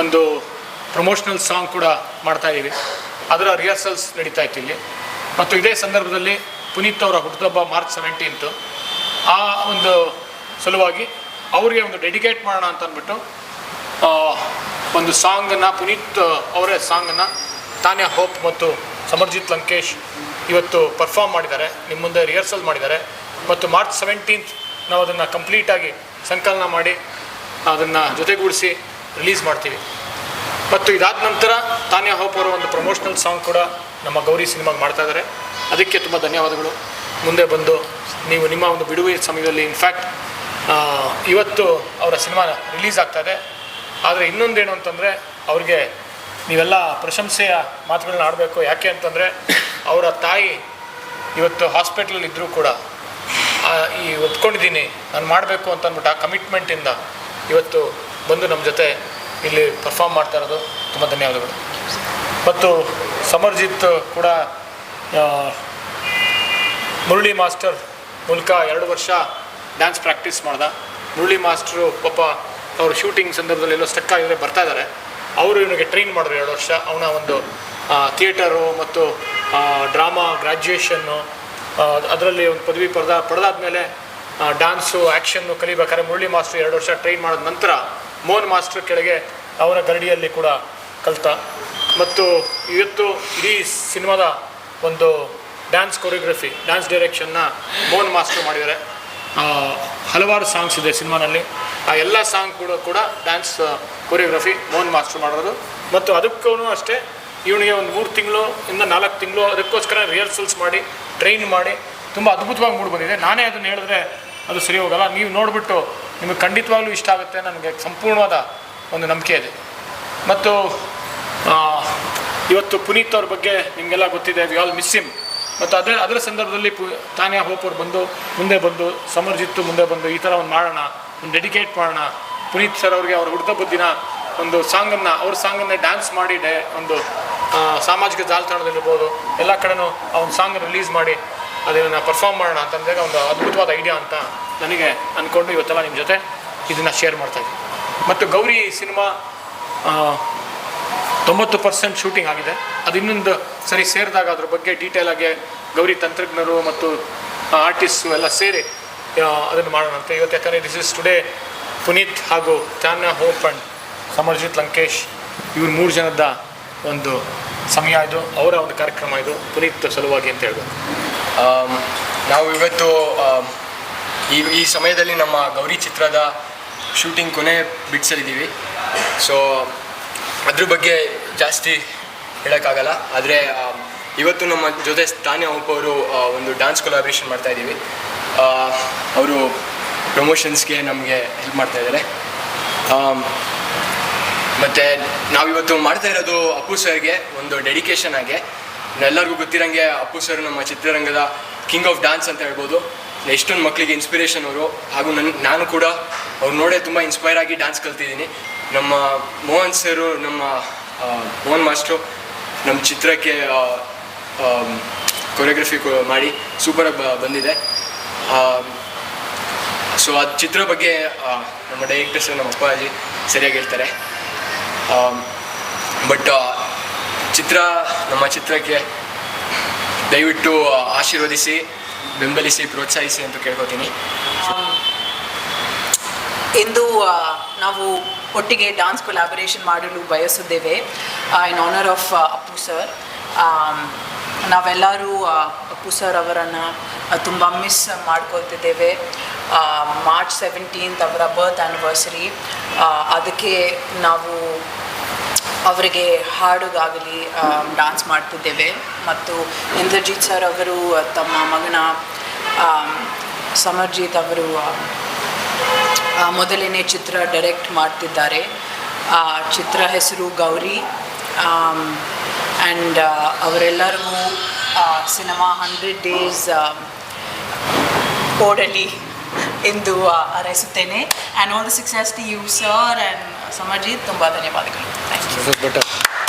ಒಂದು promotional song ಕೂಡ ಮಾಡ್ತಾ ಇದ್ದೀವಿ. ಅದರ ರಿಹರ್ಸಲ್ಸ್ ನಡೀತಾ ಇತ್ತು ಇಲ್ಲಿ. ಮತ್ತು ಇದೇ ಸಂದರ್ಭದಲ್ಲಿ ಪುನೀತ್ ಅವರ ಹುಟ್ಟುಹಬ್ಬ ಮಾರ್ಚ್ ಸೆವೆಂಟೀನ್ತು ಆ ಒಂದು ಸಲುವಾಗಿ ಅವರಿಗೆ ಒಂದು ಡೆಡಿಕೇಟ್ ಮಾಡೋಣ ಅಂತ ಅಂದ್ಬಿಟ್ಟು ಒಂದು ಸಾಂಗನ್ನು ಪುನೀತ್ ಅವರೇ ಸಾಂಗನ್ನು ತಾನೇ ಹೋಪ್ ಮತ್ತು ಸಮರ್ಜಿತ್ ಲಂಕೇಶ್ ಇವತ್ತು ಪರ್ಫಾರ್ಮ್ ಮಾಡಿದ್ದಾರೆ. ನಿಮ್ಮ ಮುಂದೆ ರಿಹರ್ಸಲ್ ಮಾಡಿದ್ದಾರೆ. ಮತ್ತು ಮಾರ್ಚ್ ಸೆವೆಂಟೀನ್ತ್ ನಾವು ಅದನ್ನು ಕಂಪ್ಲೀಟಾಗಿ ಸಂಕಲನ ಮಾಡಿ, ಅದನ್ನು ಜೊತೆಗೂಡಿಸಿ ರಿಲೀಸ್ ಮಾಡ್ತೀವಿ. ಮತ್ತು ಇದಾದ ನಂತರ ತಾನೇ ಹೋಪ್ ಅವರ ಒಂದು ಪ್ರಮೋಷನಲ್ ಸಾಂಗ್ ಕೂಡ ನಮ್ಮ ಗೌರಿ ಸಿನಿಮಾಗೆ ಮಾಡ್ತಾ ಇದ್ದಾರೆ ಅದಕ್ಕೆ ತುಂಬ ಧನ್ಯವಾದಗಳು. ಮುಂದೆ ಬಂದು ನೀವು ನಿಮ್ಮ ಒಂದು ಬಿಡುವಿನ ಸಮಯದಲ್ಲಿ ಇನ್ಫ್ಯಾಕ್ಟ್ ಇವತ್ತು ಅವರ ಸಿನಿಮಾ ರಿಲೀಸ್ ಆಗ್ತಾ ಇದೆ. ಆದರೆ ಇನ್ನೊಂದೇನು ಅಂತಂದರೆ ಅವ್ರಿಗೆ ನೀವೆಲ್ಲ ಪ್ರಶಂಸೆಯ ಮಾತುಗಳನ್ನ ಆಡಬೇಕು. ಯಾಕೆ ಅಂತಂದರೆ ಅವರ ತಾಯಿ ಇವತ್ತು ಹಾಸ್ಪಿಟ್ಲಲ್ಲಿ ಇದ್ದರೂ ಕೂಡ ಈ ಒಪ್ಕೊಂಡಿದ್ದೀನಿ, ನಾನು ಮಾಡಬೇಕು ಅಂತ ಅಂದ್ಬಿಟ್ಟು ಆ ಕಮಿಟ್ಮೆಂಟಿಂದ ಇವತ್ತು ಬಂದು ನಮ್ಮ ಜೊತೆ ಇಲ್ಲಿ ಪರ್ಫಾರ್ಮ್ ಮಾಡ್ತಾ ಇರೋದು ತುಂಬ ಧನ್ಯವಾದಗಳು. ಮತ್ತು ಸಮರ್ಜಿತ್ ಕೂಡ ಮುರುಳಿ ಮಾಸ್ಟರ್ ಮೂಲಕ ಎರಡು ವರ್ಷ ಡ್ಯಾನ್ಸ್ ಪ್ರಾಕ್ಟೀಸ್ ಮಾಡ್ದ. ಮುರುಳಿ ಮಾಸ್ಟ್ರು ಪಾಪ ಅವರು ಶೂಟಿಂಗ್ ಸಂದರ್ಭದಲ್ಲಿ ಎಲ್ಲೋ ಸ್ಟಕ್ ಆಗಿದ್ರೆ ಬರ್ತಾ ಇದ್ದಾರೆ ಅವರು ಇವನಿಗೆ ಟ್ರೈನ್ ಮಾಡಿದ್ರು ಎರಡು ವರ್ಷ. ಅವನ ಒಂದು ಥಿಯೇಟರು ಮತ್ತು ಡ್ರಾಮಾ ಗ್ರ್ಯಾಜುಯೇಷನ್ನು ಅದರಲ್ಲಿ ಒಂದು ಪದವಿ ಪಡೆದ, ಪಡೆದಾದ್ಮೇಲೆ ಡ್ಯಾನ್ಸು ಆ್ಯಕ್ಷನ್ನು ಕಲಿಬೇಕಾದ್ರೆ ಮುರಳಿ ಮಾಸ್ಟ್ರು ಎರಡು ವರ್ಷ ಟ್ರೈನ್ ಮಾಡಿದ ನಂತರ ಮೋಹನ್ ಮಾಸ್ಟರ್ ಕೆಳಗೆ ಅವರ ಗರಡಿಯಲ್ಲಿ ಕೂಡ ಕಲಿತ. ಮತ್ತು ಇವತ್ತು ಇಡೀ ಸಿನಿಮಾದ ಒಂದು ಡ್ಯಾನ್ಸ್ ಕೊರಿಯೋಗ್ರಫಿ ಡ್ಯಾನ್ಸ್ ಡೈರೆಕ್ಷನ್ನ ಮೋಹನ್ ಮಾಸ್ಟರ್ ಮಾಡಿದ್ದಾರೆ. ಹಲವಾರು ಸಾಂಗ್ಸ್ ಇದೆ ಸಿನಿಮಾನಲ್ಲಿ ಆ ಎಲ್ಲ ಸಾಂಗ್ ಕೂಡ ಕೂಡ ಡ್ಯಾನ್ಸ್ ಕೊರಿಯೋಗ್ರಫಿ ಮೋಹನ್ ಮಾಸ್ಟರ್ ಮಾಡೋದು ಮತ್ತು ಅದಕ್ಕೂ ಅಷ್ಟೇ ಇವನಿಗೆ ಒಂದು ಮೂರು ತಿಂಗಳು ಇಂದ ನಾಲ್ಕು ತಿಂಗಳು ಅದಕ್ಕೋಸ್ಕರ ರಿಹರ್ಸಲ್ಸ್ ಮಾಡಿ ಟ್ರೈನ್ ಮಾಡಿ, ತುಂಬ ಅದ್ಭುತವಾಗಿ ಮೂಡಿ ಬಂದಿದೆ. ನಾನೇ ಅದನ್ನು ಹೇಳಿದ್ರೆ ಅದು ಸರಿ ಹೋಗಲ್ಲ. ನೀವು ನೋಡಿಬಿಟ್ಟು ನಿಮಗೆ ಖಂಡಿತವಾಗ್ಲೂ ಇಷ್ಟ ಆಗುತ್ತೆ ನನಗೆ ಸಂಪೂರ್ಣವಾದ ಒಂದು ನಂಬಿಕೆ ಇದೆ. ಮತ್ತು ಇವತ್ತು ಪುನೀತ್ ಅವ್ರ ಬಗ್ಗೆ ನಿಮಗೆಲ್ಲ ಗೊತ್ತಿದೆ ವಿ ಆಲ್ ಮಿಸ್ ಹಿಮ್ ಮತ್ತು ಅದೇ, ಅದರ ಸಂದರ್ಭದಲ್ಲಿ ಪು, ತಾನ್ಯಾ ಹೋಪ್ ಅವ್ರು ಬಂದು, ಮುಂದೆ ಬಂದು, ಸಮರ್ಜಿತ್ತು ಮುಂದೆ ಬಂದು ಈ ಥರ ಒಂದು ಮಾಡೋಣ, ಒಂದು ಡೆಡಿಕೇಟ್ ಮಾಡೋಣ. ಪುನೀತ್ ಸರ್ ಅವ್ರಿಗೆ ಅವ್ರ ಹುಟ್ಟುಹಬ್ಬದ ದಿನ ಒಂದು ಸಾಂಗನ್ನು, ಅವ್ರ ಸಾಂಗನ್ನು ಡ್ಯಾನ್ಸ್ ಮಾಡಿ ಡೇ, ಒಂದು ಸಾಮಾಜಿಕ ಜಾಲತಾಣದಲ್ಲಿರ್ಬೋದು, ಎಲ್ಲ ಕಡೆನೂ ಆ ಒಂದು ಸಾಂಗ್ ರಿಲೀಸ್ ಮಾಡಿ ಅದನ್ನು ಪರ್ಫಾರ್ಮ್ ಮಾಡೋಣ ಅಂತಂದಾಗ ಒಂದು ಅದ್ಭುತವಾದ ಐಡಿಯಾ ಅಂತ ನನಗೆ ಅಂದ್ಕೊಂಡು ಇವತ್ತೆಲ್ಲ ನಿಮ್ಮ ಜೊತೆ ಇದನ್ನು ಶೇರ್ ಮಾಡ್ತಾ ಇದ್ದೀನಿ. ಮತ್ತು ಗೌರಿ ಸಿನಿಮಾ ತೊಂಬತ್ತು ಪರ್ಸೆಂಟ್ ಶೂಟಿಂಗ್ ಆಗಿದೆ. ಅದು ಇನ್ನೊಂದು ಸರಿ ಸೇರಿದಾಗ ಅದ್ರ ಬಗ್ಗೆ ಡೀಟೇಲ್ ಆಗಿ ಗೌರಿ ತಂತ್ರಜ್ಞರು ಮತ್ತು ಆರ್ಟಿಸ್ಟು ಎಲ್ಲ ಸೇರಿ ಅದನ್ನು ಮಾಡೋಣ ಅಂತ. ಇವತ್ತು ಯಾಕಂದರೆ ದಿಸ್ ಇಸ್ ಟುಡೇ ಪುನೀತ್ ಹಾಗೂ ಚಾನ್ಯ ಹೋಪ್ ಅಂಡ್ ಸಮರ್ಜಿತ್ ಲಂಕೇಶ್ ಇವ್ರು ಮೂರು ಜನದ ಒಂದು ಸಮಯ ಇದು. ಅವರ ಒಂದು ಕಾರ್ಯಕ್ರಮ ಇದು ಪುನೀತ್ ಸಲುವಾಗಿ ಅಂತ ಹೇಳ್ಬೋದು. ನಾವು ಇವತ್ತು ಈ ಈ ಸಮಯದಲ್ಲಿ ನಮ್ಮ ಗೌರಿ ಚಿತ್ರದ ಶೂಟಿಂಗ್ ಕೊನೆ ಬಿಡ್ಸಲಿದ್ದೀವಿ ಸೊ ಅದ್ರ ಬಗ್ಗೆ ಜಾಸ್ತಿ ಹೇಳೋಕ್ಕಾಗಲ್ಲ. ಆದರೆ ಇವತ್ತು ನಮ್ಮ ಜೊತೆ ತಾನ್ಯ ಅಪ್ಪ ಅವರು ಒಂದು ಡ್ಯಾನ್ಸ್ ಕೊಲಾಬ್ರೇಷನ್ ಮಾಡ್ತಾ ಇದ್ದೀವಿ. ಅವರು ಪ್ರಮೋಷನ್ಸ್ಗೆ ನಮಗೆ ಹೆಲ್ಪ್ ಮಾಡ್ತಾ ಇದ್ದಾರೆ. ಮತ್ತು ನಾವಿವತ್ತು ಮಾಡ್ತಾ ಇರೋದು ಅಪ್ಪು ಸರ್ಗೆ ಒಂದು ಡೆಡಿಕೇಶನ್ ಆಗಿ ಎಲ್ಲರಿಗೂ ಗೊತ್ತಿರಂಗೆ ಅಪ್ಪು ಸರ್ ನಮ್ಮ ಚಿತ್ರರಂಗದ ಕಿಂಗ್ ಆಫ್ ಡ್ಯಾನ್ಸ್ ಅಂತ ಹೇಳ್ಬೋದು. ಎಷ್ಟೊಂದು ಮಕ್ಕಳಿಗೆ ಇನ್ಸ್ಪಿರೇಷನ್ ಅವರು. ಹಾಗೂ ನನ್ನ ನಾನು ಕೂಡ ಅವ್ರು ನೋಡೇ ತುಂಬ ಇನ್ಸ್ಪೈರ್ ಆಗಿ ಡ್ಯಾನ್ಸ್ ಕಲ್ತಿದ್ದೀನಿ. ನಮ್ಮ ಮೋಹನ್ ಸರು, ನಮ್ಮ ಮೋಹನ್ ಮಾಸ್ಟ್ರು ನಮ್ಮ ಚಿತ್ರಕ್ಕೆ ಕೊರಿಯೋಗ್ರಫಿ ಮಾಡಿ ಸೂಪರಾಗಿ ಬಂದಿದೆ. ಸೊ ಆ ಚಿತ್ರ ಬಗ್ಗೆ ನಮ್ಮ ಡೈರೆಕ್ಟರ್ಸ್ ನಮ್ಮ ಅಪ್ಪಾಜಿ ಸರಿಯಾಗಿ ಹೇಳ್ತಾರೆ. ಬಟ್ ಚಿತ್ರ, ನಮ್ಮ ಚಿತ್ರಕ್ಕೆ ದಯವಿಟ್ಟು ಆಶೀರ್ವದಿಸಿ, ಬೆಂಬಲಿಸಿ, ಪ್ರೋತ್ಸಾಹಿಸಿ ಅಂತ ಕೇಳ್ಕೊತೀನಿ. ಇಂದು ನಾವು ಒಟ್ಟಿಗೆ ಡಾನ್ಸ್ ಕೊಲಾಬರೇಷನ್ ಮಾಡಲು ಬಯಸಿದ್ದೇವೆ in honour of Appu sir ನಾವೆಲ್ಲರೂ ಅಪ್ಪು ಸರ್ ಅವರನ್ನು ತುಂಬ ಮಿಸ್ ಮಾಡ್ಕೊಳ್ತಿದ್ದೇವೆ. ಮಾರ್ಚ್ ಸೆವೆಂಟೀನ್ತ್ ಅವರ ಬರ್ತ್ ಆ್ಯನಿವರ್ಸರಿ ಅದಕ್ಕೆ ನಾವು ಅವರಿಗೆ ಹಾಡುಗಾಗಲಿ ಡಾನ್ಸ್ ಮಾಡ್ತಿದ್ದೇವೆ. ಮತ್ತು ಇಂದ್ರಜಿತ್ ಸರ್ ಅವರು ತಮ್ಮ ಮಗನ ಸಮರ್ಜಿತ್ ಅವರು ಮೊದಲನೇ ಚಿತ್ರ ಡೈರೆಕ್ಟ್ ಮಾಡ್ತಿದ್ದಾರೆ. ಆ, ಚಿತ್ರ ಹೆಸರು ಗೌರಿ. ಆ್ಯಂಡ್ ಅವರೆಲ್ಲರಿಗೂ ಸಿನಿಮಾ ಹಂಡ್ರೆಡ್ ಡೇಸ್ ಓಡಲಿ ಎಂದು ಹಾರೈಸುತ್ತೇನೆ and all the success to you sir and Samarjit ತುಂಬ ಧನ್ಯವಾದಗಳು ಥ್ಯಾಂಕ್ ಯು ಬೆಟರ್